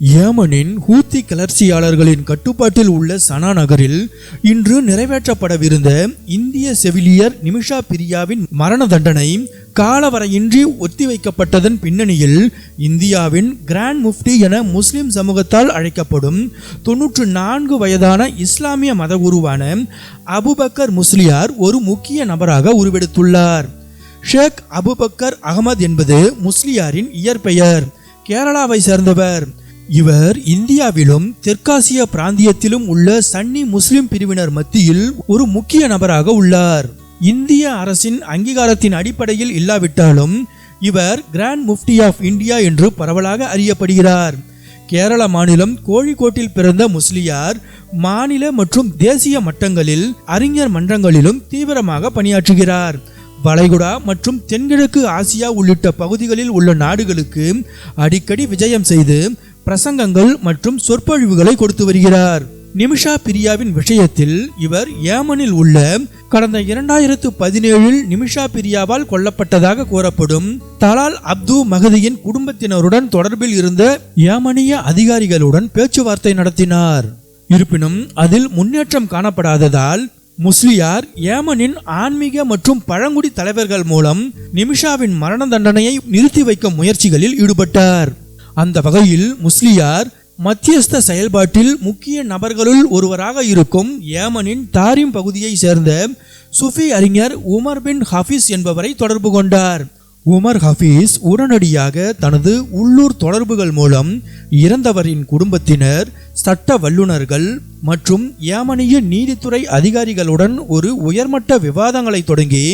ஏமனின் Houthi கிளர்ச்சியாளர்களின் கட்டுப்பாட்டில் உள்ள சனா நகரில் இன்று நிறைவேற்றப்படவிருந்த இந்திய செவிலியர் நிமிஷா பிரியாவின் மரண தண்டனை காலவரையின்றி ஒத்திவைக்கப்பட்டதன் பின்னணியில் இந்தியாவின் கிராண்ட் முஃப்டி என முஸ்லிம் சமூகத்தால் அழைக்கப்படும் தொன்னூற்று நான்கு வயதான இஸ்லாமிய மத குருவான அபுபக்கர் முஸ்லியார் ஒரு முக்கிய நபராக உருவெடுத்துள்ளார். ஷேக் அபுபக்கர் அகமது என்பது முஸ்லியாரின் இயற்பெயர். கேரளாவை சேர்ந்தவர். இவர் இந்தியாவிலும் தெற்காசிய பிராந்தியத்திலும் உள்ள சன்னி முஸ்லிம் பிரிவினர் மத்தியில் ஒரு முக்கிய நபராக உள்ளார். இந்திய அரசின் அங்கீகாரத்தின் அடிப்படையில் இல்லாவிட்டாலும் இவர் கிராண்ட் முஃப்டி ஆஃப் இந்தியா என்று பரவலாக அறியப்படுகிறார். கேரள மாநிலம் கோழிக்கோட்டில் பிறந்த முஸ்லியார் மாநில மற்றும் தேசிய மட்டங்களில் அறிஞர் மன்றங்களிலும் தீவிரமாக பணியாற்றுகிறார். வளைகுடா மற்றும் தென்கிழக்கு ஆசியா உள்ளிட்ட பகுதிகளில் உள்ள நாடுகளுக்கு அடிக்கடி விஜயம் செய்து பிரசங்கங்கள் மற்றும் சொற்பொழிவுகளை கொடுத்து வருகிறார். நிமிஷா பிரியாவின் விஷயத்தில் இவர் ஏமனில் உள்ள கடந்த இரண்டாயிரத்து பதினேழில் நிமிஷா பிரியாவால் கொல்லப்பட்டதாக கூறப்படும் தலால் அப்து மகதியின் குடும்பத்தினருடன் தொடர்பில் இருந்த ஏமனிய அதிகாரிகளுடன் பேச்சுவார்த்தை நடத்தினார். இருப்பினும் அதில் முன்னேற்றம் காணப்படாததால் முஸ்லியார் ஏமனின் ஆன்மீக மற்றும் பழங்குடி தலைவர்கள் மூலம் நிமிஷாவின் மரண தண்டனையை நிறுத்தி வைக்கும் முயற்சிகளில் ஈடுபட்டார். அந்த வகையில் முஸ்லியார் மத்தியஸ்த செயல்பாட்டில் முக்கிய நபர்களுள் ஒருவராக இருக்கும் ஏமனின் தாரிம் பகுதியை சேர்ந்த சுஃபி அறிஞர் உமர் பின் ஹஃபீஸ் என்பவரை தொடர்பு கொண்டார். உமர் ஹஃபீஸ் உடனடியாக தனது உள்ளூர் தொடர்புகள் மூலம் இறந்தவரின் குடும்பத்தினர் சட்ட வல்லுநர்கள் மற்றும் ஏமனிய நீதித்துறை அதிகாரிகளுடன் ஒரு உயர்மட்ட விவாதங்களை தொடங்கி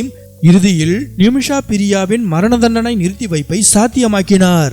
இறுதியில் நிமிஷா பிரியாவின் மரண தண்டனை நிறுத்தி வைப்பை சாத்தியமாக்கினார்.